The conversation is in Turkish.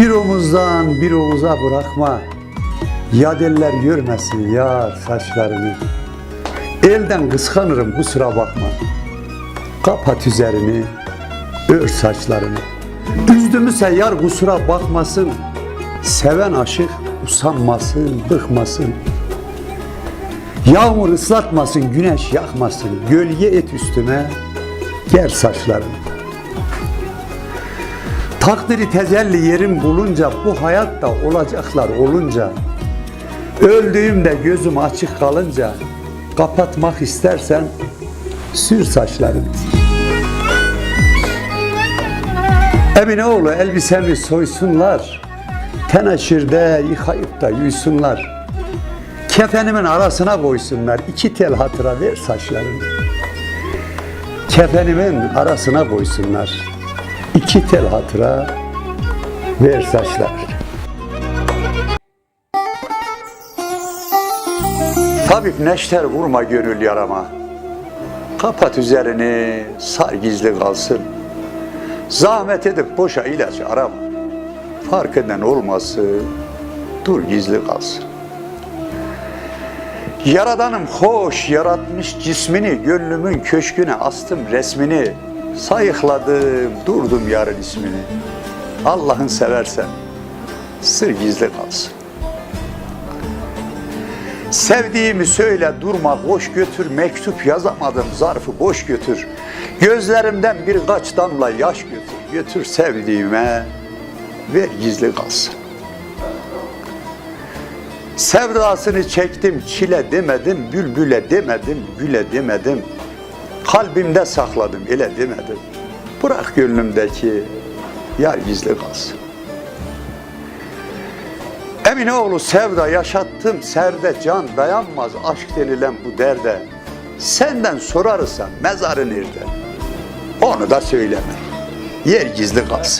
Bir omuzdan bir omuza bırakma. Ya eller görmesin ya saçlarını. Elden kıskanırım kusura bakma. Kapat üzerini, ör saçlarını. Üzdümüse yar kusura bakmasın. Seven aşık usanmasın, bıkmasın. Yağmur ıslatmasın, güneş yakmasın. Gölge et üstüme, ger saçlarını. Takdiri tecelli yerim bulunca bu hayatta olacaklar olunca öldüğümde gözüm açık kalınca kapatmak istersen sür saçlarını. Emine elbisemi soysunlar. Teneşirde yıkayıp da yuysunlar. Kefenimin arasına koysunlar. iki tel hatıra ver saçlarını. Kefenimin arasına koysunlar. İki tel hatıra ver saçlar. Tabip neşter vurma gönül yarama. Kapat üzerini, sar gizli kalsın. Zahmet edip boşa ilaç arama. Fark eden olması, dur gizli kalsın. Yaradanım hoş yaratmış cismini, gönlümün köşküne astım resmini. Sayıkladım, durdum yarın ismini. Allah'ın seversen, sır gizli kalsın. Sevdiğimi söyle durma boş götür mektup yazamadım zarfı boş götür. Gözlerimden birkaç damla yaş götür. Götür sevdiğime ver gizli kalsın. Sevdasını çektim çile demedim, bülbüle demedim, güle demedim. Kalbimde sakladım ele demedim. Bırak gönlümdeki yar gizli kalsın. Eminoğlu sevda yaşattım serde can dayanmaz aşk denilen bu derde. Senden sorarsan mezarı nerede? Onu da söyleme. Yer gizli kalsın.